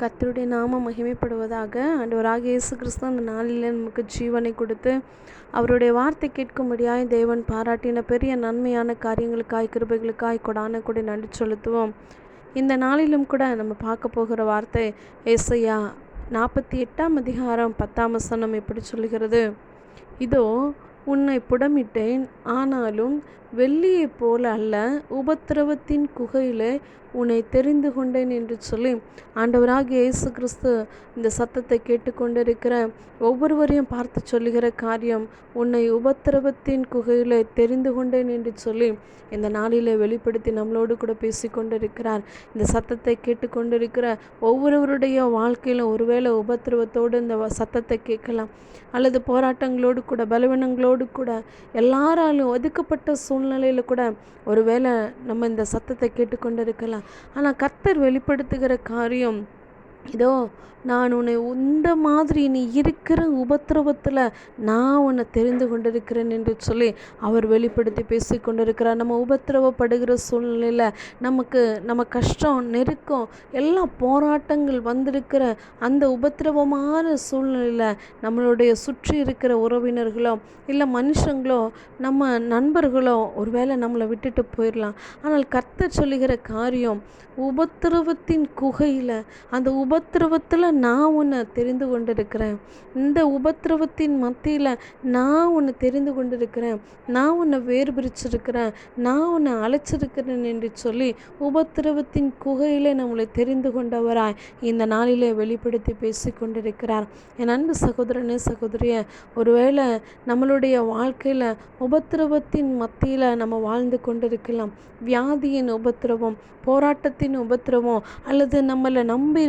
கர்த்தருடைய நாமம் மகிமைப்படுவதாக ஆண்டவராக இயேசு கிறிஸ்து அந்த நாளில் நமக்கு ஜீவனை கொடுத்து அவருடைய வார்த்தை கேட்கும்படியாய் தேவன் பாராட்டின பெரிய நன்மையான காரியங்களுக்காய் கிருபைகளுக்காய் கொடான கூட நன்றி செலுத்துவோம். இந்த நாளிலும் கூட நம்ம பார்க்க போகிற வார்த்தை ஏசையா நாற்பத்தி எட்டாம் அதிகாரம் பத்தாம் வசனம் எப்படி சொல்லுகிறது. இதோ உன்னை புடமிட்டேன் ஆனாலும் வெள்ளியைப் போல அல்ல உபத்திரவத்தின் குகையிலே உன்னை தெரிந்து கொண்டேன் என்று சொல்லி ஆண்டவராக இயேசு கிறிஸ்து இந்த சத்தத்தை கேட்டுக்கொண்டிருக்கிற ஒவ்வொருவரையும் பார்த்து சொல்லுகிற காரியம் உன்னை உபத்திரவத்தின் குகையில் தெரிந்து கொண்டேன் என்று சொல்லி இந்த நாளிலே வெளிப்படுத்தி நம்மளோடு கூட பேசிக்கொண்டிருக்கிறார். இந்த சத்தத்தை கேட்டுக்கொண்டிருக்கிற ஒவ்வொருவருடைய வாழ்க்கையிலும் ஒருவேளை உபத்திரவத்தோடு இந்த சத்தத்தை கேட்கலாம். அல்லது போராட்டங்களோடு கூட பலவீனங்களோடு கூட எல்லாராலும் ஒதுக்கப்பட்ட சூழ்நிலையில் கூட ஒருவேளை நம்ம இந்த சத்தத்தை கேட்டுக்கொண்டு இருக்கலாம் ஆனால் கர்த்தர் வெளிப்படுத்துகிற காரியம் இதோ நான் உன்னை இந்த மாதிரி நீ இருக்கிற உபத்திரவத்தில் நான் உன்னை தெரிந்து கொண்டிருக்கிறேன் என்று சொல்லி அவர் வெளிப்படுத்தி பேசி கொண்டிருக்கிறார். நம்ம உபத்திரவப்படுகிற சூழ்நிலையில் நமக்கு நம்ம கஷ்டம் நெருக்கம் எல்லா போராட்டங்கள் வந்திருக்கிற அந்த உபத்திரவமான சூழ்நிலையில் நம்மளுடைய சுற்றி இருக்கிற உறவினர்களோ இல்லை மனுஷங்களோ நம்ம நண்பர்களோ ஒருவேளை நம்மளை விட்டுட்டு போயிடலாம் ஆனால் கர்த்தர் சொல்லுகிற காரியம் உபத்திரவத்தின் குகையில் அந்த உபத்திரவத்தில் நான் உன்னை தெரிந்து கொண்டிருக்கிறேன். இந்த உபத்திரவத்தின் மத்தியில் நான் உன்னை தெரிந்து கொண்டிருக்கிறேன். நான் உன்னை வேறு பிரிச்சிருக்கிறேன் நான் உன்னை அழைச்சிருக்கிறேன் என்று சொல்லி உபத்திரவத்தின் குகையிலே நம்மளை தெரிந்து கொண்டவராய் இந்த நாளிலே வெளிப்படுத்தி பேசி கொண்டிருக்கிறார். என் அன்பு சகோதரனே சகோதரிய ஒருவேளை நம்மளுடைய வாழ்க்கையில் உபத்திரவத்தின் மத்தியில் நம்ம வாழ்ந்து கொண்டிருக்கலாம். வியாதியின் உபத்திரவம் போராட்டத்தின் உபத்திரவம் அல்லது நம்மளை நம்பி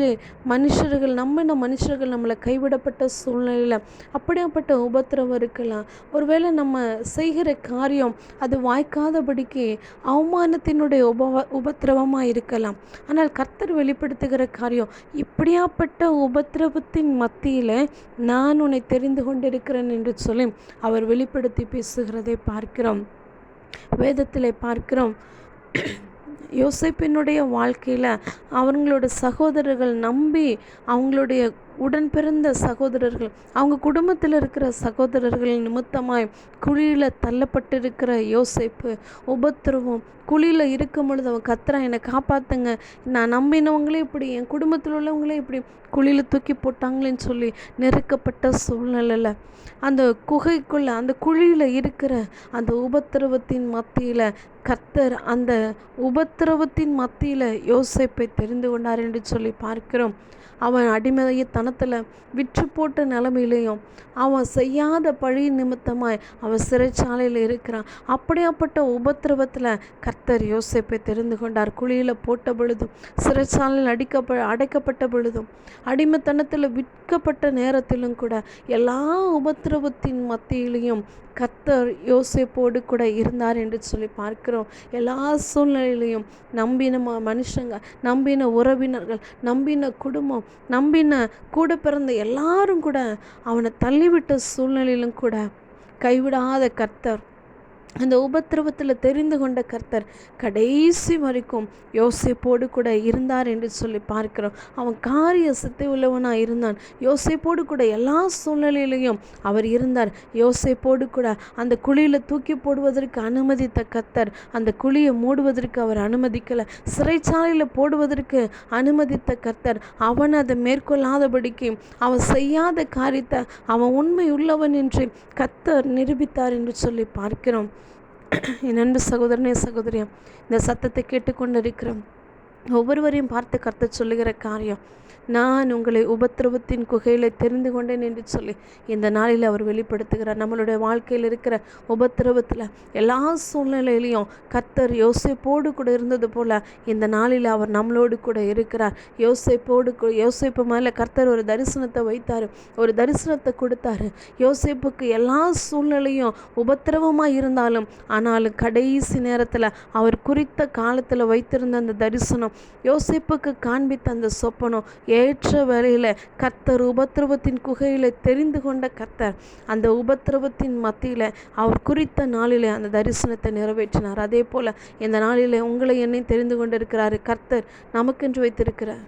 மனுஷர்கள் நம்பின மனுஷர்கள் நம்மளை கைவிடப்பட்ட சூழ்நிலையில் அப்படியாப்பட்ட உபத்திரவம் இருக்கலாம். ஒருவேளை நம்ம செய்கிற காரியம் அது வாய்க்காதபடிக்கு அவமானத்தினுடைய உப உபத்திரவமாக இருக்கலாம். ஆனால் கர்த்தர் வெளிப்படுத்துகிற காரியம் இப்படியாப்பட்ட உபத்திரவத்தின் மத்தியில் நான் உன்னை தெரிந்து கொண்டிருக்கிறேன் என்று சொல்லி அவர் வெளிப்படுத்தி பேசுகிறதை பார்க்கிறோம். வேதத்தில் பார்க்கிறோம். யோசிப்பினுடைய வாழ்க்கையில் அவங்களோட சகோதரர்கள் நம்பி அவங்களுடைய உடன் பிறந்த சகோதரர்கள் அவங்க குடும்பத்தில் இருக்கிற சகோதரர்கள் நிமித்தமாய் குழியில் தள்ளப்பட்டிருக்கிற யோசிப்பு உபத்திரவம் குழியில் இருக்கும் பொழுது அவன் கத்துறான் என்னை காப்பாற்றுங்க நான் நம்பினவங்களே இப்படி என் குடும்பத்தில் உள்ளவங்களே இப்படி குழியில் தூக்கி போட்டாங்களேன்னு சொல்லி நெருக்கப்பட்ட சூழ்நிலையில் அந்த குகைக்குள்ளே அந்த குழியில் இருக்கிற அந்த உபத்திரவத்தின் மத்தியில் கர்த்தர் அந்த உபத்திரவத்தின் மத்தியில் யோசிப்பை தெரிந்து கொண்டார் என்று சொல்லி பார்க்கிறோம். அவன் பணத்தில் விற்று போட்ட நிலமையிலையும் அவன் செய்யாத பழி நிமித்தமாய் அவன் சிறைச்சாலையில் இருக்கிறான். அப்படியாப்பட்ட உபத்திரவத்தில் கர்த்தர் யோசிப்பை தெரிந்து கொண்டார். குழியில் போட்ட பொழுதும் சிறைச்சாலையில் அடிக்கப்ப அடைக்கப்பட்ட பொழுதும் அடிமைத்தனத்தில் விற்கப்பட்ட நேரத்திலும் கூட எல்லா உபத்திரவத்தின் மத்தியிலையும் கத்தர் யோசிப்போடு கூட இருந்தார் என்று சொல்லி பார்க்கிறோம். எல்லா சூழ்நிலையிலையும் நம்பின மனுஷங்க நம்பின உறவினர்கள் நம்பின குடும்பம் நம்பின கூட பிறந்த எல்லாரும் கூட அவனை தள்ளிவிட்ட சூழ்நிலையிலும் கூட கைவிடாத கர்த்தர் அந்த உபத்திரவத்தில் தெரிந்து கொண்ட கர்த்தர் கடைசி வரைக்கும் யோசிப்போடு கூட இருந்தார் என்று சொல்லி பார்க்கிறோம். அவன் காரிய சித்தை உள்ளவனாக இருந்தான். யோசிப்போடு கூட எல்லா சூழ்நிலையிலையும் அவர் இருந்தார். யோசிப்போடு கூட அந்த குழியில் தூக்கி போடுவதற்கு அனுமதித்த கர்த்தர் அந்த குழியை மூடுவதற்கு அவர் அனுமதிக்கலை. சிறைச்சாலையில் போடுவதற்கு அனுமதித்த கர்த்தர் அவன் அதை மேற்கொள்ளாதபடிக்கு அவன் செய்யாத காரியத்தை அவன் உண்மை உள்ளவன் என்று கர்த்தர் நிரூபித்தார் என்று சொல்லி பார்க்கிறோம். என் அன்பு சகோதரனே சகோதரியம் இந்த சத்தத்தை கேட்டுக்கொண்டிருக்கிறோம். ஒவ்வொருவரையும் பார்த்து கருத்து சொல்லுகிற காரியம் நான் உங்களை உபத்திரவத்தின் குகையில் தெரிந்து கொண்டேன் என்று சொல்லி இந்த நாளில் அவர் வெளிப்படுத்துகிறார். நம்மளுடைய வாழ்க்கையில் இருக்கிற உபத்திரவத்தில் எல்லா சூழ்நிலையிலையும் கர்த்தர் யோசிப்போடு கூட இருந்தது போல் இந்த நாளில் அவர் நம்மளோடு கூட இருக்கிறார். யோசிப்போடு யோசிப்பு மேலே கர்த்தர் ஒரு தரிசனத்தை வைத்தார். ஒரு தரிசனத்தை கொடுத்தாரு. யோசிப்புக்கு எல்லா சூழ்நிலையும் உபத்திரவமாக இருந்தாலும் ஆனாலும் கடைசி நேரத்தில் அவர் குறித்த காலத்தில் வைத்திருந்த அந்த தரிசனம் யோசிப்புக்கு காண்பித்த அந்த சொப்பனம் ஏற்ற வேலையில் கர்த்தர் உபத்திரவத்தின் குகையில் தெரிந்து கொண்ட கர்த்தர் அந்த உபத்திரவத்தின் மத்தியில் அவர் குறித்த நாளில் அந்த தரிசனத்தை நிறைவேற்றினார். அதே போல் இந்த நாளில் உங்களை என்னை தெரிந்து கொண்டிருக்கிறார் கர்த்தர் நமக்கென்று வைத்திருக்கிறார்.